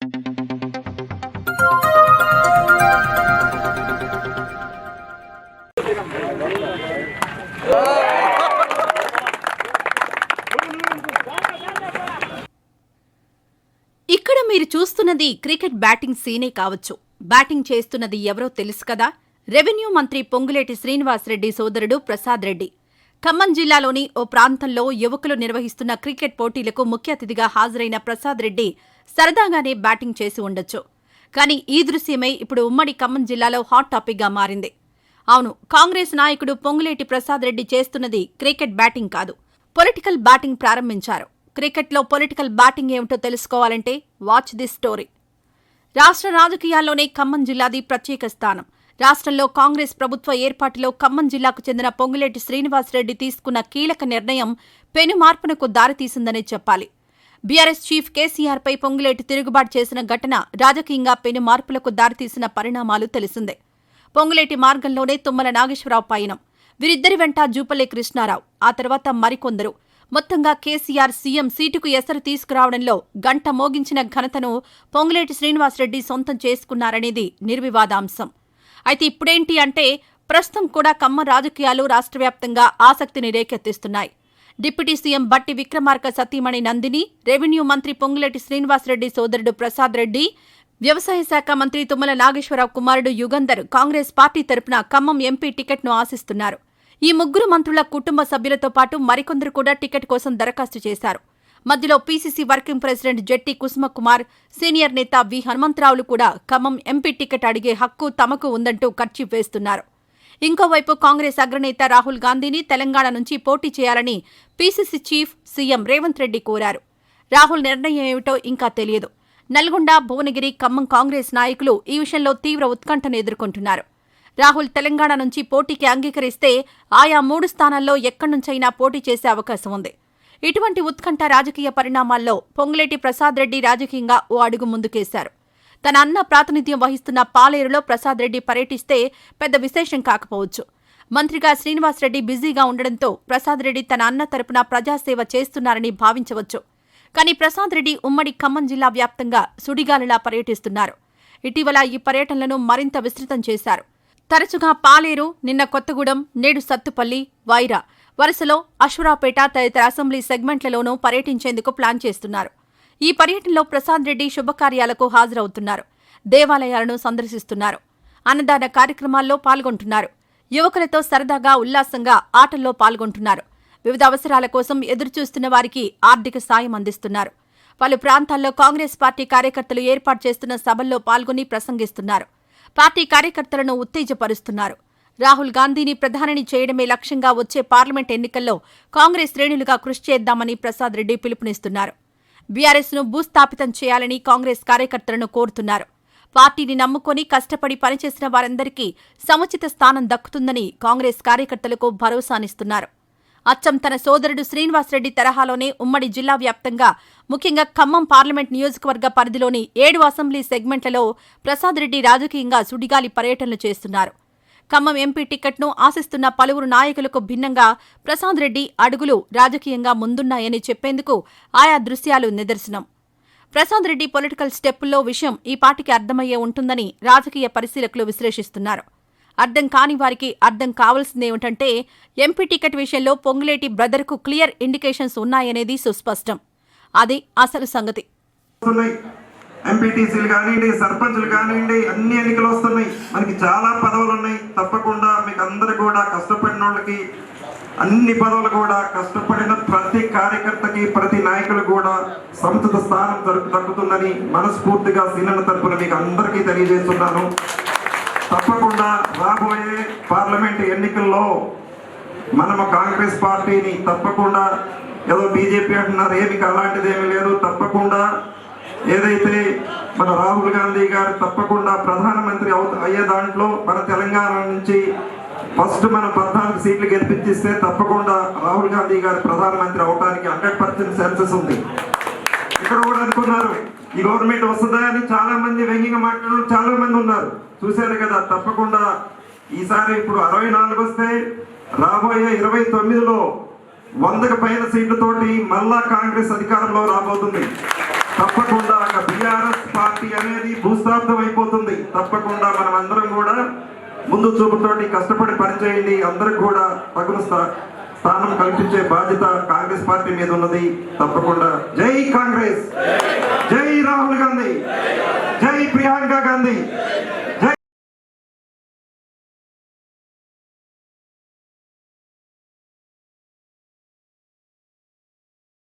ఇక్కడ మీరు చూస్తున్నది క్రికెట్ బ్యాటింగ్ సీనే కావచ్చు. బ్యాటింగ్ చేస్తున్నది ఎవరో తెలుసు కదా? రెవెన్యూ మంత్రి పొంగులేటి శ్రీనివాసరెడ్డి సోదరుడు ప్రసాద్ రెడ్డి. ఖమ్మం జిల్లాలోని ఓ ప్రాంతంలో యువకులు నిర్వహిస్తున్న క్రికెట్ పోటీలకు ముఖ్య అతిథిగా హాజరైన ప్రసాద్ రెడ్డి సరదాగానే బ్యాటింగ్ చేసి ఉండొచ్చు. కానీ ఈ దృశ్యమై ఇప్పుడు ఉమ్మడి ఖమ్మం జిల్లాలో హాట్ టాపిక్గా మారింది. అవును కాంగ్రెస్ నాయకుడు పొంగులేటి ప్రసాద్ రెడ్డి చేస్తున్నది క్రికెట్ బ్యాటింగ్ కాదు. పొలిటికల్ బ్యాటింగ్ ప్రారంభించారు. క్రికెట్లో పొలిటికల్ బ్యాటింగ్ ఏమిటో తెలుసుకోవాలంటే వాచ్ దిస్ స్టోరీ. రాష్ట్ర రాజకీయాల్లోనే ఖమ్మం జిల్లాది ప్రత్యేక స్థానం. రాష్ట్రంలో కాంగ్రెస్ ప్రభుత్వ ఏర్పాటులో ఖమ్మం జిల్లాకు చెందిన పొంగులేటి శ్రీనివాసరెడ్డి తీసుకున్న కీలక నిర్ణయం పెను మార్పునకు దారితీసిందనే చెప్పాలి. బీఆర్ఎస్ చీఫ్ కేసీఆర్ పై పొంగులేటి తిరుగుబాటు చేసిన ఘటన రాజకీయంగా పెను మార్పులకు దారితీసిన పరిణామాలు తెలిసిందే. పొంగులేటి మార్గంలోనే తుమ్మల నాగేశ్వరరావు పయనం. వీరిద్దరి వెంట జూపల్లి కృష్ణారావు. ఆ తర్వాత మరికొందరు. మొత్తంగా కేసీఆర్ సీఎం సీటుకు ఎసరు తీసుకురావడంలో గంట మోగించిన ఘనతను పొంగులేటి శ్రీనివాసరెడ్డి సొంతం చేసుకున్నారనేది నిర్వివాదాంశం. అయితే ఇప్పుడేంటి అంటే ప్రస్తుతం కూడా కమ్మ రాజకీయాలు రాష్ట్ర వ్యాప్తంగా ఆసక్తిని రేకెత్తిస్తున్నాయి. డిప్యూటీ సీఎం బట్టి విక్రమార్క సతీమణి నందిని రెవెన్యూ మంత్రి పొంగులేటి శ్రీనివాసరెడ్డి సోదరుడు ప్రసాద్ రెడ్డి వ్యవసాయ శాఖ మంత్రి తుమ్మల నాగేశ్వరరావు కుమారుడు యుగంధర్ కాంగ్రెస్ పార్టీ తరపున ఖమ్మం ఎంపీ టికెట్ను ఆశిస్తున్నారు. ఈ ముగ్గురు మంత్రుల కుటుంబ సభ్యులతో పాటు మరికొందరు కూడా టికెట్ కోసం దరఖాస్తు చేశారు. మధ్యలో PCC working president Jetti Kusumakumar senior నేత వి హనుమంతరావులు కూడా ఖమ్మం ఎంపీ టికెట్ అడిగే హక్కు తమకు ఉందంటూ ఖర్చు వేస్తున్నారు. ఇంకోవైపు కాంగ్రెస్ అగ్రనేత రాహుల్ గాంధీని తెలంగాణ నుంచి పోటీ చేయాలని PCC chief CM Revanth Reddy కోరారు. రాహుల్ నిర్ణయం ఏమిటో ఇంకా తెలియదు. నల్గొండ భువనగిరి ఖమ్మం కాంగ్రెస్ నాయకులు ఈ విషయంలో తీవ్ర ఉత్కంఠను ఎదుర్కొంటున్నారు. రాహుల్ తెలంగాణ నుంచి పోటీకి అంగీకరిస్తే ఆయా మూడు స్థానాల్లో ఎక్కడి నుంచైనా పోటీ చేసే అవకాశం ఉంది. ఇటువంటి ఉత్కంఠ రాజకీయ పరిణామాల్లో పొంగులేటి ప్రసాద్ రెడ్డి రాజకీయంగా ఓ అడుగు ముందుకేశారు. తన అన్న ప్రాతినిధ్యం వహిస్తున్న పాలేరులో ప్రసాద్ రెడ్డి పర్యటిస్తే పెద్ద విశేషం కాకపోవచ్చు. మంత్రిగా శ్రీనివాసరెడ్డి బిజీగా ఉండడంతో ప్రసాద్ రెడ్డి తన అన్న తరపున ప్రజాసేవ చేస్తున్నారని భావించవచ్చు. కానీ ప్రసాద్ రెడ్డి ఉమ్మడి ఖమ్మం జిల్లా వ్యాప్తంగా సుడిగాలిలా పర్యటిస్తున్నారు. ఇటీవల ఈ పర్యటనలను మరింత విస్తృతం చేశారు. తరచుగా పాలేరు నిన్న కొత్తగూడెం నేడు సత్తుపల్లి వైరా వరుసలో అశ్వరాపేట తదితర అసెంబ్లీ సెగ్మెంట్లలోనూ పర్యటించేందుకు ప్లాన్ చేస్తున్నారు. ఈ పర్యటనలో ప్రసాద్ రెడ్డి శుభకార్యాలకు హాజరవుతున్నారు. దేవాలయాలను సందర్శిస్తున్నారు. అన్నదాన కార్యక్రమాల్లో పాల్గొంటున్నారు. యువకులతో సరదాగా ఉల్లాసంగా ఆటల్లో పాల్గొంటున్నారు. వివిధ అవసరాల కోసం ఎదురుచూస్తున్న వారికి ఆర్థిక సాయం అందిస్తున్నారు. పలు ప్రాంతాల్లో కాంగ్రెస్ పార్టీ కార్యకర్తలు ఏర్పాటు చేస్తున్న సభల్లో పాల్గొని ప్రసంగిస్తున్నారు. పార్టీ కార్యకర్తలను ఉత్తేజపరుస్తున్నారు. రాహుల్ గాంధీని ప్రధానిని చేయడమే లక్ష్యంగా వచ్చే పార్లమెంట్ ఎన్నికల్లో కాంగ్రెస్ శ్రేణులుగా కృషి చేద్దామని ప్రసాద్ రెడ్డి పిలుపునిస్తున్నారు. బీఆర్ఎస్ను భూస్థాపితం చేయాలని కాంగ్రెస్ కార్యకర్తలను కోరుతున్నారు. పార్టీని నమ్ముకొని కష్టపడి పనిచేసిన వారందరికీ సముచిత స్థానం దక్కుతుందని కాంగ్రెస్ కార్యకర్తలకు భరోసానిస్తున్నారు. అచ్చం తన సోదరుడు శ్రీనివాసరెడ్డి తరహాలోనే ఉమ్మడి జిల్లా వ్యాప్తంగా ముఖ్యంగా ఖమ్మం పార్లమెంట్ నియోజకవర్గ పరిధిలోని ఏడు అసెంబ్లీ సెగ్మెంట్లలో ప్రసాద్ రెడ్డి రాజకీయంగా సుడిగాలి పర్యటనలు చేస్తున్నారు. ఖమ్మం ఎంపీ టికెట్ను ఆశిస్తున్న పలువురు నాయకులకు భిన్నంగా ప్రసాద్ రెడ్డి అడుగులు రాజకీయంగా ముందున్నాయని చెప్పేందుకు ఆయా దృశ్యాలు నిదర్శనం. ప్రసాద్ రెడ్డి పొలిటికల్ స్టెప్పుల్లో విషయం ఈ పార్టీకి అర్థమయ్యే ఉంటుందని రాజకీయ పరిశీలకులు విశ్లేషిస్తున్నారు. అర్థం కాని వారికి అర్థం కావాల్సిందేమిటంటే ఎంపీ టికెట్ విషయంలో పొంగులేటి బ్రదర్కు క్లియర్ ఇండికేషన్స్ ఉన్నాయనేది సుస్పష్టం. అది అసలు సంగతి. ఎంపీటీసీలు కానివ్వండి సర్పంచ్లు కానివ్వండి అన్ని ఎన్నికలు వస్తున్నాయి. మనకి చాలా పదవులు ఉన్నాయి. తప్పకుండా మీకు అందరు కూడా కష్టపడిన వాళ్ళకి అన్ని పదవులు కూడా కష్టపడిన ప్రతి కార్యకర్తకి ప్రతి నాయకులు కూడా సముచిత స్థానం దక్కుతుందని మనస్ఫూర్తిగా సీనియర్ తరపున మీకు అందరికీ తెలియజేస్తున్నాను. తప్పకుండా రాబోయే పార్లమెంట్ ఎన్నికల్లో మనము కాంగ్రెస్ పార్టీని తప్పకుండా ఏదో బీజేపీ అంటున్నారు ఏమి అలాంటిది ఏమీ లేదు. తప్పకుండా ఏదైతే మన రాహుల్ గాంధీ గారు తప్పకుండా ప్రధానమంత్రి అవు అయ్యే దాంట్లో మన తెలంగాణ నుంచి ఫస్ట్ మనం పద్నాలుగు సీట్లు గెలిపించిస్తే తప్పకుండా రాహుల్ గాంధీ గారు ప్రధానమంత్రి అవడానికి హండ్రెడ్ పర్సెంట్ ఛాన్సెస్ ఉంది. ఇక్కడ కూడా అనుకున్నారు ఈ గవర్నమెంట్ వస్తుందా అని చాలా మంది వ్యంగ్యంగా మాట్లాడడం చాలా మంది ఉన్నారు. చూశారు కదా తప్పకుండా ఈసారి ఇప్పుడు అరవై నాలుగు వస్తే రాబోయే ఇరవై తొమ్మిదిలో వందకు పైన సీట్లతోటి మళ్ళా కాంగ్రెస్ అధికారంలో రాబోతుంది. తప్పకుండా ఒక బీఆర్ఎస్ పార్టీ అనేది భూస్థాపితం అయిపోతుంది తప్పకుండా మనం అందరం కూడా ముందు చూపుతోటి కష్టపడి పనిచేయండి. అందరికి కూడా తగు స్థానం కల్పించే బాధ్యత కాంగ్రెస్ పార్టీ మీద ఉన్నది. తప్పకుండా జై కాంగ్రెస్! జై రాహుల్ గాంధీ! జై ప్రియాంక గాంధీ!